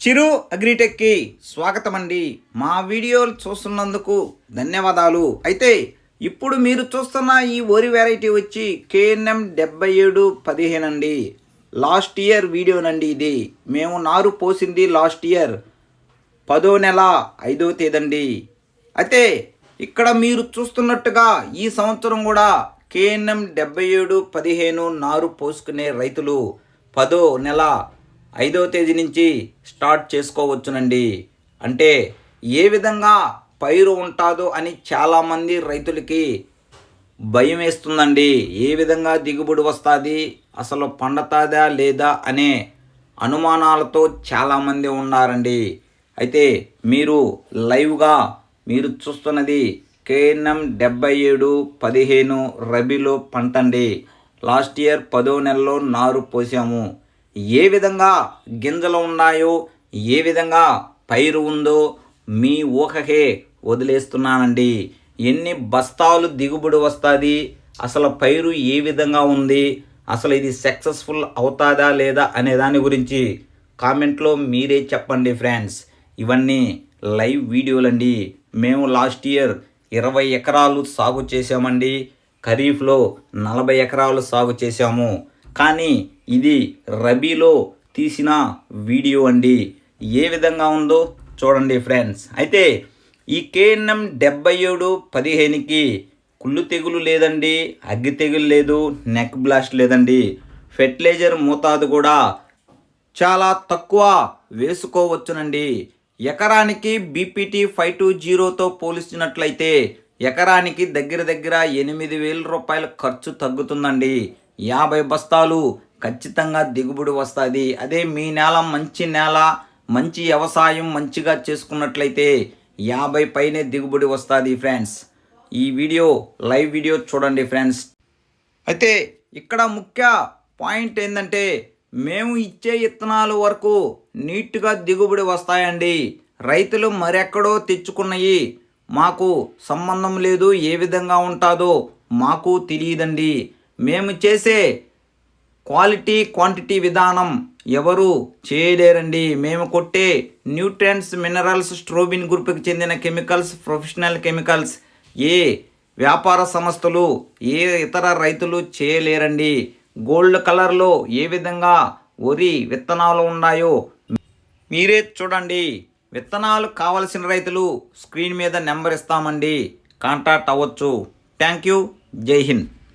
చిరు అగ్రిటెక్కి స్వాగతం అండి మా వీడియోలు చూస్తున్నందుకు ధన్యవాదాలు. అయితే ఇప్పుడు మీరు చూస్తున్న ఈ ఓరి వెరైటీ వచ్చి కేఎన్ఎం డెబ్బై ఏడు పదిహేను అండి లాస్ట్ ఇయర్ వీడియోనండి ఇది. మేము నారు పోసింది లాస్ట్ ఇయర్ పదో నెల ఐదో తేదండి. అయితే ఇక్కడ మీరు చూస్తున్నట్టుగా ఈ సంవత్సరం కూడా కేఎన్ఎం డెబ్బై ఏడు పదిహేను నారు పోసుకునే రైతులు పదో నెల ఐదో తేదీ నుంచి స్టార్ట్ చేసుకోవచ్చునండి. అంటే ఏ విధంగా పైరు ఉంటుందో అని చాలామంది రైతులకి భయం వేస్తుందండి. ఏ విధంగా దిగుబడి వస్తుంది అసలు పండుతుందా లేదా అనే అనుమానాలతో చాలామంది ఉన్నారండి. అయితే మీరు లైవ్గా మీరు చూస్తున్నది కేఎన్ఎం డెబ్బై ఏడు పదిహేను రబీలో పంటండి. లాస్ట్ ఇయర్ పదో నెలలో నారు పోసాము. ఏ విధంగా గింజలు ఉన్నాయో ఏ విధంగా పైరు ఉందో మీ ఊహకే వదిలేస్తున్నానండి. ఎన్ని బస్తాలు దిగుబడి వస్తుంది అసలు పైరు ఏ విధంగా ఉంది అసలు ఇది సక్సెస్ఫుల్ అవుతాదా లేదా అనే దాని గురించి కామెంట్లో మీరే చెప్పండి ఫ్రెండ్స్. ఇవన్నీ లైవ్ వీడియోలండి. మేము లాస్ట్ ఇయర్ ఇరవై ఎకరాలు సాగు చేసామండి ఖరీఫ్లో నలభై ఎకరాలు సాగు చేశాము. కానీ ఇది రబీలో తీసిన వీడియో అండి. ఏ విధంగా ఉందో చూడండి ఫ్రెండ్స్. అయితే ఈ కేఎన్ఎం డెబ్బై ఏడు పదిహేనుకి కుళ్ళు తెగులు లేదండి అగ్గి తెగులు లేదు నెక్ బ్లాస్ట్ లేదండి. ఫెర్టిలైజర్ మోతాదు కూడా చాలా తక్కువ వేసుకోవచ్చునండి. ఎకరానికి బీపీటీ ఫైవ్ టూ జీరోతో పోల్చినట్లయితే ఎకరానికి దగ్గర దగ్గర ఎనిమిది వేల రూపాయల ఖర్చు తగ్గుతుందండి. యాభై బస్తాలు ఖచ్చితంగా దిగుబడి వస్తుంది. అదే మీ నేల మంచి నేల మంచి వ్యవసాయం మంచిగా చేసుకున్నట్లయితే యాభై పైనే దిగుబడి వస్తుంది ఫ్రెండ్స్. ఈ వీడియో లైవ్ వీడియో చూడండి ఫ్రెండ్స్. అయితే ఇక్కడ ముఖ్య పాయింట్ ఏంటంటే మేము ఇచ్చే ఇత్తనాలు వరకు నీట్గా దిగుబడి వస్తాయండి. రైతులు మరెక్కడో తెచ్చుకున్నవి మాకు సంబంధం లేదు ఏ విధంగా ఉంటుందో మాకు తెలియదండి. మేము చేసే క్వాలిటీ క్వాంటిటీ విధానం ఎవరు చేయలేరండి. మేము కొట్టే న్యూట్రియన్స్ మినరల్స్ స్ట్రోబిన్ గ్రూప్కి చెందిన కెమికల్స్ ప్రొఫెషనల్ కెమికల్స్. ఏ వ్యాపార సంస్థలు ఏ ఇతర రైతులు చేయలేరండి. గోల్డ్ కలర్లో ఏ విధంగా వరి విత్తనాలు ఉన్నాయో మీరే చూడండి. విత్తనాలు కావలసిన రైతులు స్క్రీన్ మీద నెంబర్ ఇస్తామండి. కాంటాక్ట్ అవ్వచ్చు. Thank you. జై హింద్.